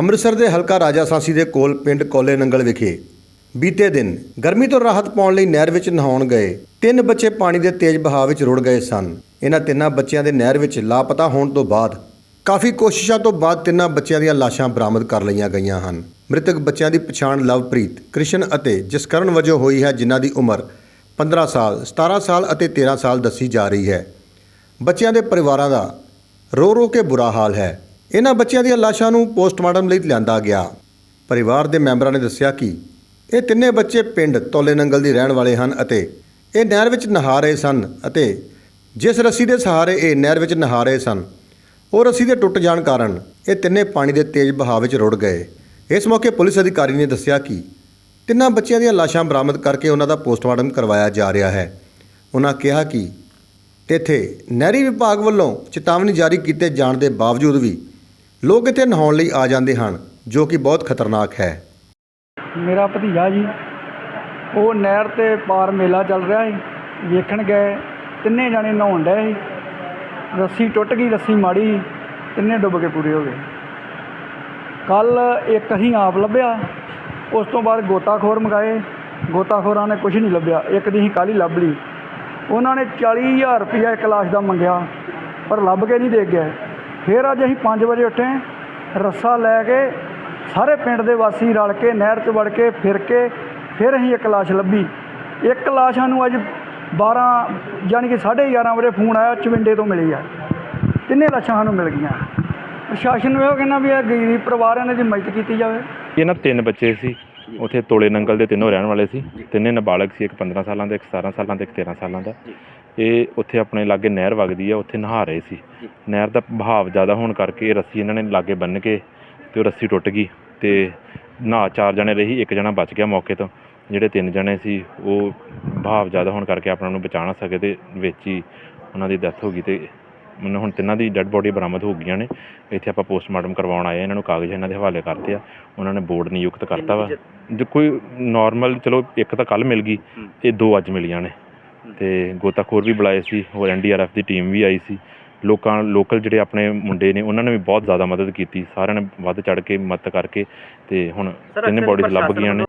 ਅੰਮ੍ਰਿਤਸਰ ਦੇ ਹਲਕਾ ਰਾਜਾ ਸਾਂਸੀ ਦੇ ਕੋਲ ਪਿੰਡ ਕੋਲੇ ਨੰਗਲ ਵਿਖੇ ਬੀਤੇ ਦਿਨ ਗਰਮੀ ਤੋਂ ਰਾਹਤ ਪਾਉਣ ਲਈ ਨਹਿਰ ਵਿੱਚ ਨਹਾਉਣ ਗਏ। ਤਿੰਨ ਬੱਚੇ ਪਾਣੀ ਦੇ ਤੇਜ਼ ਬਹਾਅ ਵਿੱਚ ਰੁੜ ਗਏ ਸਨ। ਇਹਨਾਂ ਤਿੰਨਾਂ ਬੱਚਿਆਂ ਦੇ ਨਹਿਰ ਵਿੱਚ ਲਾਪਤਾ ਹੋਣ ਤੋਂ ਬਾਅਦ ਕਾਫੀ ਕੋਸ਼ਿਸ਼ਾਂ ਤੋਂ ਬਾਅਦ ਤਿੰਨਾਂ ਬੱਚਿਆਂ ਦੀਆਂ ਲਾਸ਼ਾਂ ਬਰਾਮਦ ਕਰ ਲਈਆਂ ਗਈਆਂ ਹਨ। ਮ੍ਰਿਤਕ ਬੱਚਿਆਂ ਦੀ ਪਛਾਣ ਲਵਪ੍ਰੀਤ, ਕ੍ਰਿਸ਼ਨ ਅਤੇ ਜਸਕਰਨ ਵਜੋਂ ਹੋਈ ਹੈ, ਜਿਨ੍ਹਾਂ ਦੀ ਉਮਰ 15 ਸਾਲ 17 ਸਾਲ ਅਤੇ 13 ਸਾਲ ਦੱਸੀ ਜਾ ਰਹੀ ਹੈ। ਬੱਚਿਆਂ ਦੇ ਪਰਿਵਾਰਾਂ ਦਾ ਰੋ ਰੋ ਕੇ ਬੁਰਾ ਹਾਲ ਹੈ। ਇਹਨਾਂ ਬੱਚਿਆਂ ਦੀਆਂ ਲਾਸ਼ਾਂ ਨੂੰ ਪੋਸਟਮਾਰਟਮ ਲਈ ਲਿਆਂਦਾ ਗਿਆ। ਪਰਿਵਾਰ ਦੇ ਮੈਂਬਰਾਂ ਨੇ ਦੱਸਿਆ ਕਿ ਇਹ ਤਿੰਨੇ ਬੱਚੇ ਪਿੰਡ ਤੋਲੇ ਨੰਗਲ ਦੀ ਰਹਿਣ ਵਾਲੇ ਹਨ ਅਤੇ ਇਹ ਨਹਿਰ ਵਿੱਚ ਨਹਾ ਰਹੇ ਸਨ ਅਤੇ ਜਿਸ ਰੱਸੀ ਦੇ ਸਹਾਰੇ ਇਹ ਨਹਿਰ ਵਿੱਚ ਨਹਾ ਰਹੇ ਸਨ, ਉਹ ਰੱਸੀ ਦੇ ਟੁੱਟ ਜਾਣ ਕਾਰਨ ਇਹ ਤਿੰਨੇ ਪਾਣੀ ਦੇ ਤੇਜ਼ ਬਹਾਅ ਵਿੱਚ ਰੁੜ ਗਏ। ਇਸ ਮੌਕੇ ਪੁਲਿਸ ਅਧਿਕਾਰੀ ਨੇ ਦੱਸਿਆ ਕਿ ਤਿੰਨਾਂ ਬੱਚਿਆਂ ਦੀਆਂ ਲਾਸ਼ਾਂ ਬਰਾਮਦ ਕਰਕੇ ਉਹਨਾਂ ਦਾ ਪੋਸਟਮਾਰਟਮ ਕਰਵਾਇਆ ਜਾ ਰਿਹਾ ਹੈ। ਉਹਨਾਂ ਕਿਹਾ ਕਿ ਇੱਥੇ ਨਹਿਰੀ ਵਿਭਾਗ ਵੱਲੋਂ ਚੇਤਾਵਨੀ ਜਾਰੀ ਕੀਤੇ ਜਾਣ ਦੇ ਬਾਵਜੂਦ ਵੀ ਲੋਕ ਇੱਥੇ ਨਹਾਉਣ ਲਈ ਆ ਜਾਂਦੇ ਹਨ, ਜੋ ਕਿ ਬਹੁਤ ਖਤਰਨਾਕ ਹੈ। ਮੇਰਾ ਭਤੀਜਾ ਜੀ, ਉਹ ਨਹਿਰ ਤੇ ਪਾਰ ਮੇਲਾ ਚੱਲ ਰਿਹਾ ਸੀ, ਵੇਖਣ ਗਏ, ਤਿੰਨੇ ਜਾਣੇ ਨਹਾਉਣ ਡਏ ਸੀ। ਰੱਸੀ ਟੁੱਟ ਗਈ, ਰੱਸੀ ਮਾੜੀ ਤਿੰਨੇ ਡੁੱਬ ਕੇ ਪੂਰੇ ਹੋ ਗਏ। ਕੱਲ ਇੱਕ ਅਸੀਂ ਆਪ ਲੱਭਿਆ, ਉਸ ਤੋਂ ਬਾਅਦ ਗੋਤਾਖੋਰ ਮੰਗਾਏ, ਗੋਤਾਖੋਰਾਂ ਨੇ ਕੁਝ ਨਹੀਂ ਲੱਭਿਆ, ਇੱਕ ਦੀ ਅਸੀਂ ਕੱਲ੍ਹ ਲੱਭ ਲਈ। ਉਹਨਾਂ ਨੇ 40000 ਰੁਪਇਆ ਇੱਕ ਲਾਸ਼ ਦਾ ਮੰਗਿਆ, ਪਰ ਲੱਭ ਕੇ ਨਹੀਂ ਦੇ ਗਿਆ ਫਿਰ ਅੱਜ ਅਸੀਂ 5 ਵਜੇ ਉੱਠੇ ਰੱਸਾ ਲੈ ਕੇ ਸਾਰੇ ਪਿੰਡ ਦੇ ਵਾਸੀ ਰਲ ਕੇ, ਨਹਿਰ 'ਚ ਵੜ ਕੇ, ਫਿਰ ਕੇ, ਫਿਰ ਅਸੀਂ ਇੱਕ ਲਾਸ਼ ਲੱਭੀ। ਇੱਕ ਲਾਸ਼ ਸਾਨੂੰ ਅੱਜ 12 ਯਾਨੀ ਕਿ 11:30 ਵਜੇ ਫੋਨ ਆਇਆ, ਚਵਿੰਡੇ ਤੋਂ ਮਿਲੀ ਆ। ਤਿੰਨੇ ਲਾਸ਼ਾਂ ਸਾਨੂੰ ਮਿਲ ਗਈਆਂ। ਪ੍ਰਸ਼ਾਸਨ ਨੂੰ ਇਹੋ ਕਹਿੰਦਾ ਵੀ ਇਹ ਗਰੀਬ ਪਰਿਵਾਰਾਂ ਨੇ ਦੀ ਮਦਦ ਕੀਤੀ ਜਾਵੇ। ਇਹਨਾਂ ਤਿੰਨ ਬੱਚੇ ਸੀ। ਉੱਥੇ ਤੋਲੇ ਨੰਗਲ ਦੇ ਤਿੰਨੋਂ ਰਹਿਣ ਵਾਲੇ ਸੀ। ਤਿੰਨੇ ਨਾਬਾਲਗ ਸੀ, ਇੱਕ 15 ਸਾਲਾਂ ਦਾ, ਇੱਕ 17 ਸਾਲਾਂ ਦਾ, ਇੱਕ 13 ਸਾਲਾਂ ਦਾ। ਇਹ ਉੱਥੇ ਆਪਣੇ ਲਾਗੇ ਨਹਿਰ ਵਗਦੀ ਆ ਉੱਥੇ ਨਹਾ ਰਹੇ ਸੀ। ਨਹਿਰ ਦਾ ਬਹਾਵ ਜ਼ਿਆਦਾ ਹੋਣ ਕਰਕੇ ਰੱਸੀ ਇਹਨਾਂ ਨੇ ਲਾਗੇ ਬੰਨ ਕੇ ਤੇ ਉਹ ਰੱਸੀ ਟੁੱਟ ਗਈ ਤੇ ਨਹਾ ਚਾਰ ਜਣੇ ਰਹੀ ਇੱਕ ਜਣਾ ਬਚ ਗਿਆ ਮੌਕੇ ਤੋਂ। ਜਿਹੜੇ ਤਿੰਨ ਜਣੇ ਸੀ ਉਹ ਬਹਾਵ ਜ਼ਿਆਦਾ ਹੋਣ ਕਰਕੇ ਆਪਣਾ ਨੂੰ ਬਚਾ ਨਾ ਸਕੇ ਤੇ ਵਿੱਚ ਹੀ ਉਹਨਾਂ ਦੀ ਡੈਥ ਹੋ ਗਈ ਤੇ ਹੁਣ ਹੁਣ ਤਿੰਨਾਂ ਦੀ ਡੈੱਡ ਬੋਡੀ ਬਰਾਮਦ ਹੋ ਗਈਆਂ ਨੇ। ਇੱਥੇ ਆਪਾਂ ਪੋਸਟਮਾਰਟਮ ਕਰਵਾਉਣ ਆਏ ਇਹਨਾਂ ਨੂੰ ਕਾਗਜ਼ ਇਹਨਾਂ ਦੇ ਹਵਾਲੇ ਕਰਤੇ ਆ। ਉਹਨਾਂ ਨੇ ਬੋਰਡ ਨਿਯੁਕਤ ਕਰਤਾ ਵਾ। ਜੇ ਕੋਈ ਨਾਰਮਲ ਚਲੋ ਇੱਕ ਤਾਂ ਕੱਲ ਮਿਲ ਗਈ ਇਹ ਦੋ ਅੱਜ ਮਿਲੀਆਂ ਨੇ। ਤੇ ਗੋਤਾਖੋਰ ਵੀ ਬੁਲਾਏ ਸੀ ਹੋਰ ਐਨਡੀਆਰਐਫ ਦੀ ਟੀਮ ਵੀ ਆਈ ਸੀ। ਲੋਕਾਂ ਲੋਕਲ ਜਿਹੜੇ ਆਪਣੇ ਮੁੰਡੇ ਨੇ ਉਹਨਾਂ ਨੇ ਵੀ ਬਹੁਤ ਜ਼ਿਆਦਾ ਮਦਦ ਕੀਤੀ। ਸਾਰਿਆਂ ਨੇ ਵੱਧ ਚੜ ਕੇ ਮਦਦ ਕਰਕੇ ਤੇ ਹੁਣ ਤਿੰਨੇ ਬੋਡੀਜ਼ ਲੱਭ ਗਈਆਂ ਨੇ।